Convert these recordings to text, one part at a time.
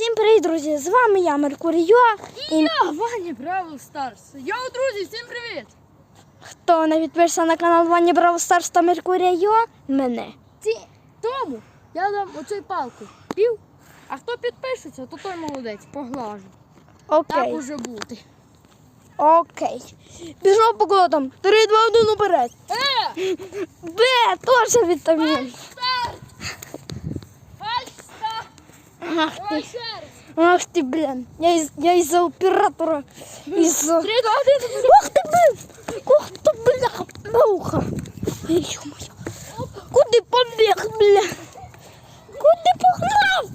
Всім привіт, друзі! З вами я, Меркуріо. І Я Ваня Бравл Старс. Йоу, друзі, всім привіт! хто не підписався на канал Ваня Браво Старс та Меркуріо, мене. Ці тому я дам оцю палку. Пів. А хто підпишеться, то той молодець, поглажу. Так уже бути. Окей. Пішов по кодам. 3, 2, 1 уперед. Е! Б, теж вітамін. Ах ти. Давай ще раз. Ах ти, блін. Я із, я із-за оператора. Із-за... Три, два, один. Ох ти, блін. Ох ти, бляха, муха. Ё-моё. Куди побіг, бля? Куди погнав?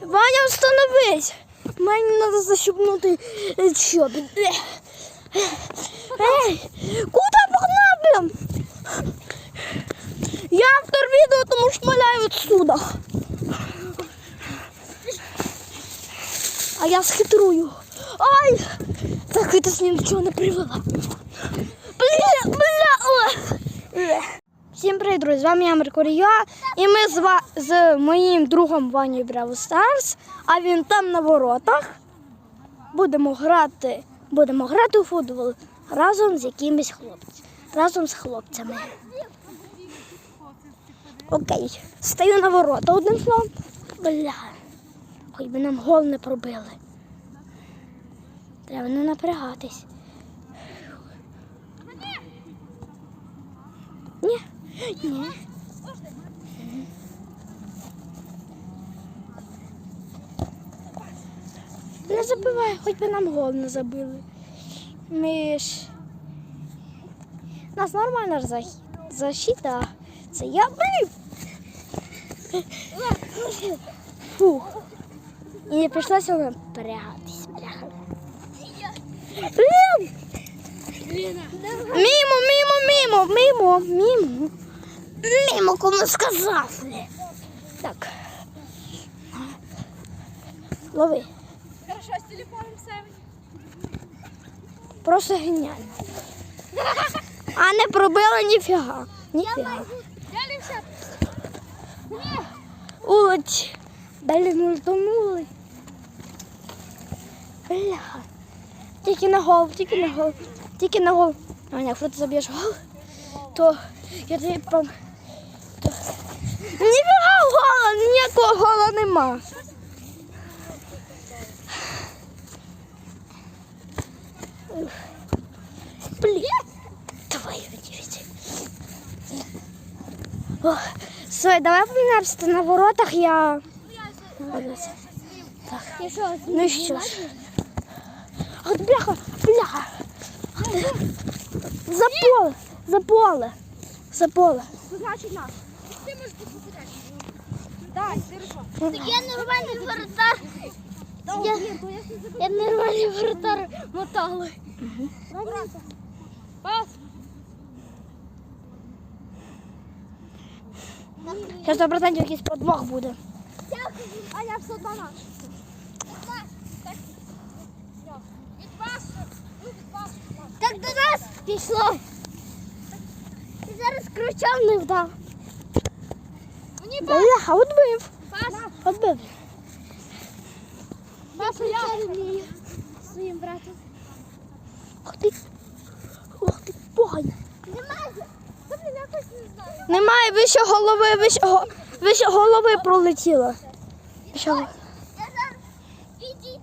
Ваня, остановись. Мені треба защупнути чобіт. Ей, куди погнав, блін? Я автор відео, тому шмаляю отсюда. А я схитрую. Ай! Так это с ним нічого не привела. Бля, бля! Всім привіт, друзі! З вами я Меркуріо. І ми з, ва- з моїм другом Ваню Браво Старс, а він там на воротах. Будемо грати, будемо грати у футбол разом з якимись хлопцями. Разом з хлопцями. Окей. Стою на ворота одним словом. Бля. Хоч би нам гол не пробили. Треба не напрягатись. Ні. Ні. Не забивай, хоч би нам гол не забили. Ми ж. У нас нормальна защита. Це я. Блін! Фух. І не прийшлося напрягатись, бляха. Блін! Мімо, мімо, мімо, мімо, мімо. Мімо, кому сказав. Так. Лови. Хорошо, з телефоном все. Просто геніально. А не пробили ніфіга. Ніфіга. Улоч. Далі нультанули. Бляха. Тільки на гол, тільки на гол, тільки на гол. А якщо ти заб'єш гол, то я тобі пом... То... Ніфіга гола, ніякого гола нема. Блін. Твою дивіться. Сой, давай поміняємося на воротах, я... Так. Ну і що ж? От бляха, бляха. За поле, за поле, за поле. Значить нас. Ти можеш покупати. Дай, держи. Я нормальний воротар. Я, я нормальний воротар мотали. Пас. Зараз 100% якийсь подвох буде. А я все вас. Так до нас пішло. І зараз кручом не вдав. Мені пас. Бляха, отбив. Отбив. Пас, я. вмію своїм братом. Ух ти. Ух ти, погань. Немає. Та блін, якось не знаю. Немає вище голови, вище, вище голови пролетіло. Вище голови.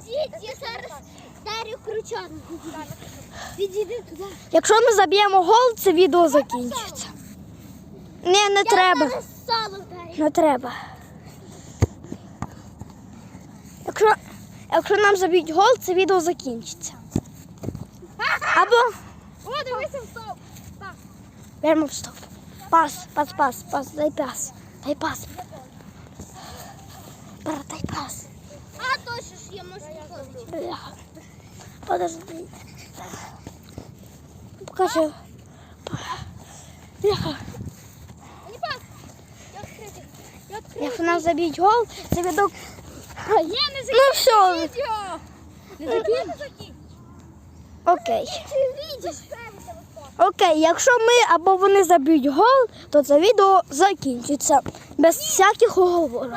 Я я зараз дарю кручом. Відійди туди. Якщо ми заб'ємо гол, це відео закінчиться. Ні, не треба. Не треба. Якщо, якщо нам заб'ють гол, це відео закінчиться. Або О, дивися в стоп. Беремо в стоп. Пас, пас, пас, пас, дай пас. Дай пас. Брат, дай пас. А точно ж я можу виходити. Бляха. Подожди. Покажи. Бляха. Мені пас. Я відкритий. Я відкритий. Якщо нам заб'ють гол, це відео... Ні, не Ну все, відео. Не закинь. окей. Ти бачиш? Окей, якщо ми або вони заб'ють гол, то це відео закінчиться. Без всяких оговорок.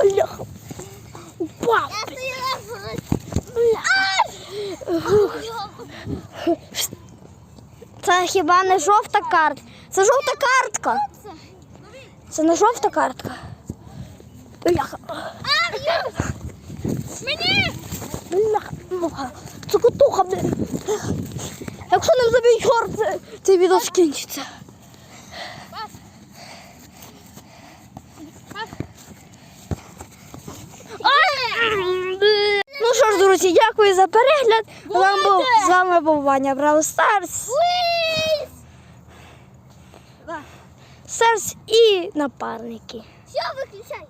Бляха. Це хіба не жовта картка? Це жовта картка. Це не жовта картка. Бляха. Мені! Бляха. Муха. Це котуха, блін. Якщо не заб'ють гор, це, це відео скінчиться. Ну що ж, друзі, дякую за перегляд. З вами був, з вами був Ваня Браво Старс. Старс і напарники. Все, виключай.